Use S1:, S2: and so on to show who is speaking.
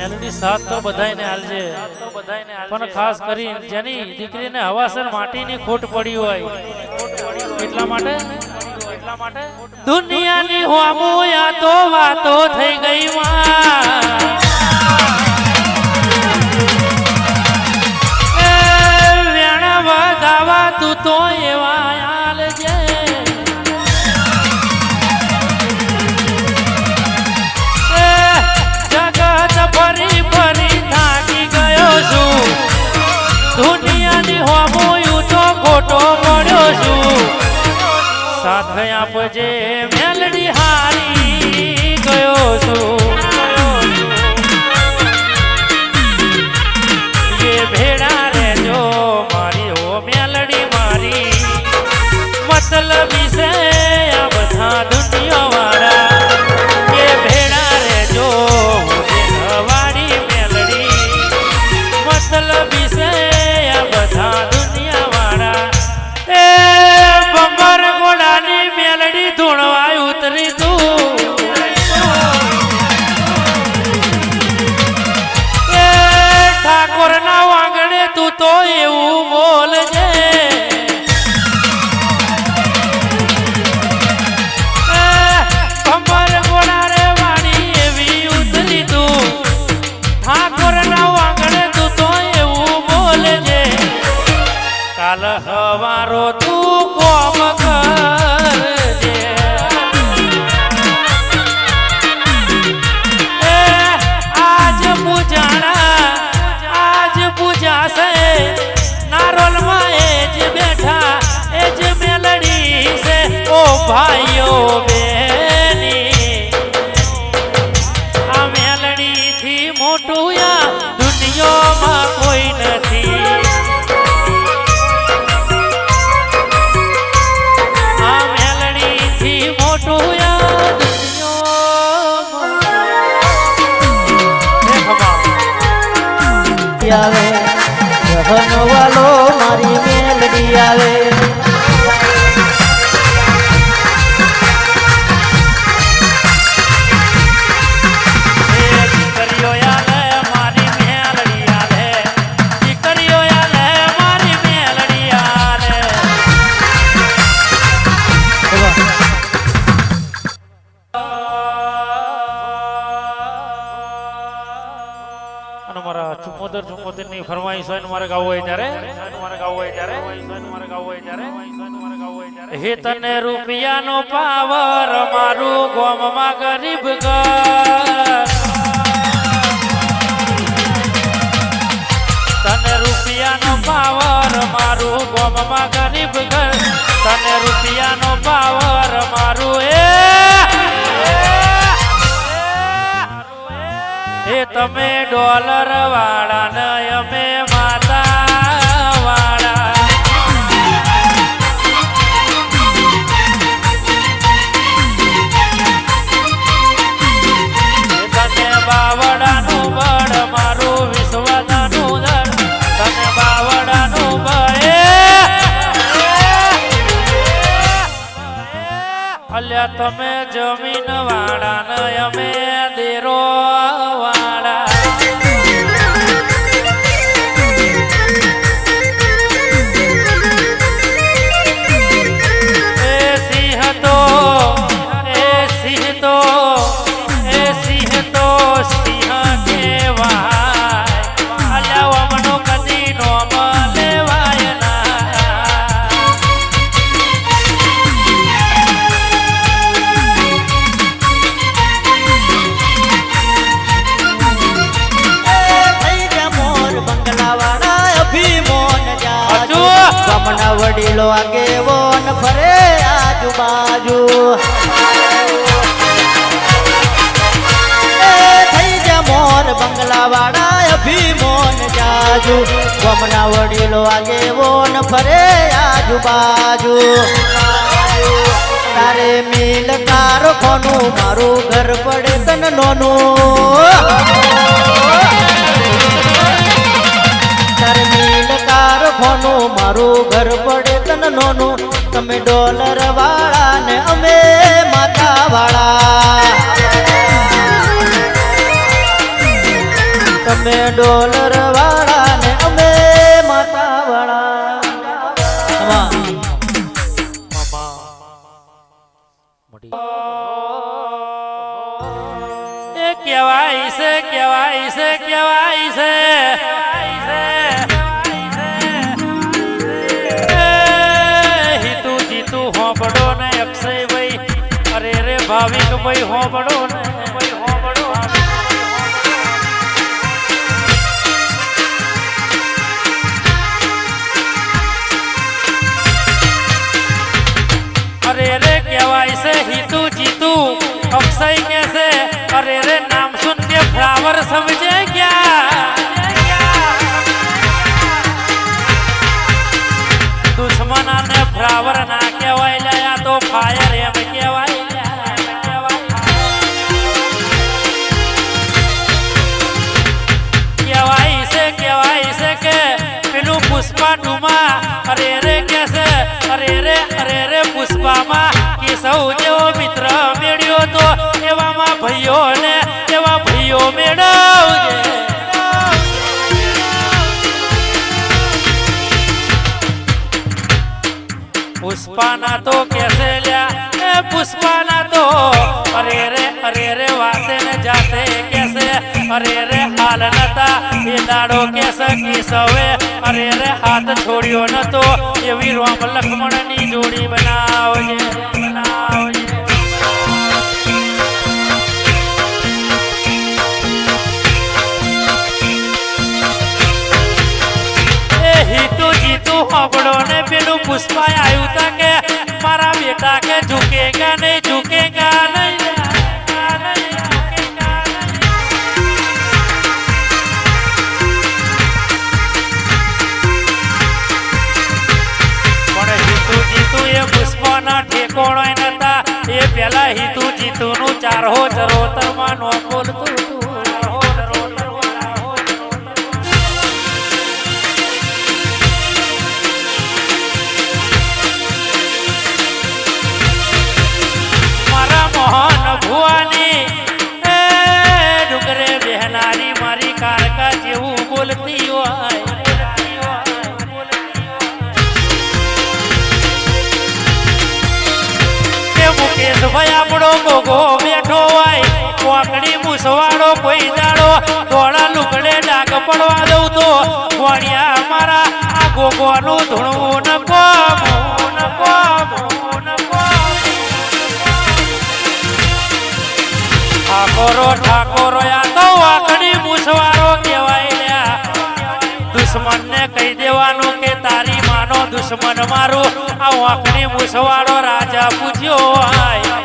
S1: મેલડી સાથ તો બધાને હાલજે પણ ખાસ કરી જેની દીકરીને હવાસર માટીની ખોટ પડી હોય, એટલા માટે? દુનિયાની હોમુયા તો વાતો થઈ ગઈ માં. સાથ આપજે મેલડી તું એવું બોલજે. એ ગોળા રે વાણી એવી ઉતરી તું ઠાકોરના વાંગણે તું તો એવું બોલજે. કાલ હવારો
S2: આવે
S1: ની ફરમાઈશ હોય પાવર મારું ગોમમાં ગરીબ ઘર તને રૂપિયાનો પાવર મારું ગોમમાં ગરીબ ઘર તને રૂપિયાનો પાવર મારું એ એ તમે ડોલર વાળા ને અમે અલ્યા તમે જમીન વાળા ને અમે દેરો
S2: જાજુ ગામના વડીલો આગેવોન ફરે આજુબાજુ. તારે મિલ કારખાનું મારું ઘર પડે તન નોનું. તારે મિલ કારખાનું મારું ઘર પડે તન નોનું. તમે ડોલર વાળા ને અમે માતા વાળા. તમે ડોલર
S1: કહેવાય છે કહેવાય છે કહેવાય છે. હિતુ જીતુ હોબળો ને અક્ષય ભાઈ અરે રે ભાવિક ભાઈ હોબળો ને. કે ફ્લાવર સમજે ક્યાં દુશ્મના ને ફ્લાવર ના કહેવાય લયા તો ફાયર એમ કહેવાય કહેવાય. છે કહેવાય છે કે પેલું પુષ્પા ટુમાં અરે રે કે છે અરે રે અરે રે પુષ્પામાં કે સૌ જેવો મિત્ર મેળ્યો તો એવામાં ભાઈઓ મેળવજે. પુષ્પાના તો કેસે લ્યા, એ પુષ્પાના તો. અરે રે અરે રે, વાતે ને જાતે કેસે. અરે રે, હાલ નતા, એ દાડો કેસ કિસવે અરે રે, હાથ છોડ્યો નતો, એવી રોમ લક્ષ્મણની જોડી બનાવજે. જીતુ ને પેલું પુષ્પાય આવ્યું તા કે, મારા બેટા કે ઝુકેગા નહીં ઝુકેગા નહીં પુષ્પના ઠેકોણો નતા, એ પેલા હિતુ જીતુ નું ચારહો ચરોતરમાં બોલતું. મુકેશભાઈ આપણો ગોગો બેઠો હોય, કોકડી મૂસવાડો, કોઈ દાડો ધોળા લુકડે ડાગ પડવા દઉં તો ગોળિયા મારા આ ગોગોનું ધૂણવું ન દુશ્મન મારો આ વાંકણી મુસવાડો રાજા પૂજ્યો આય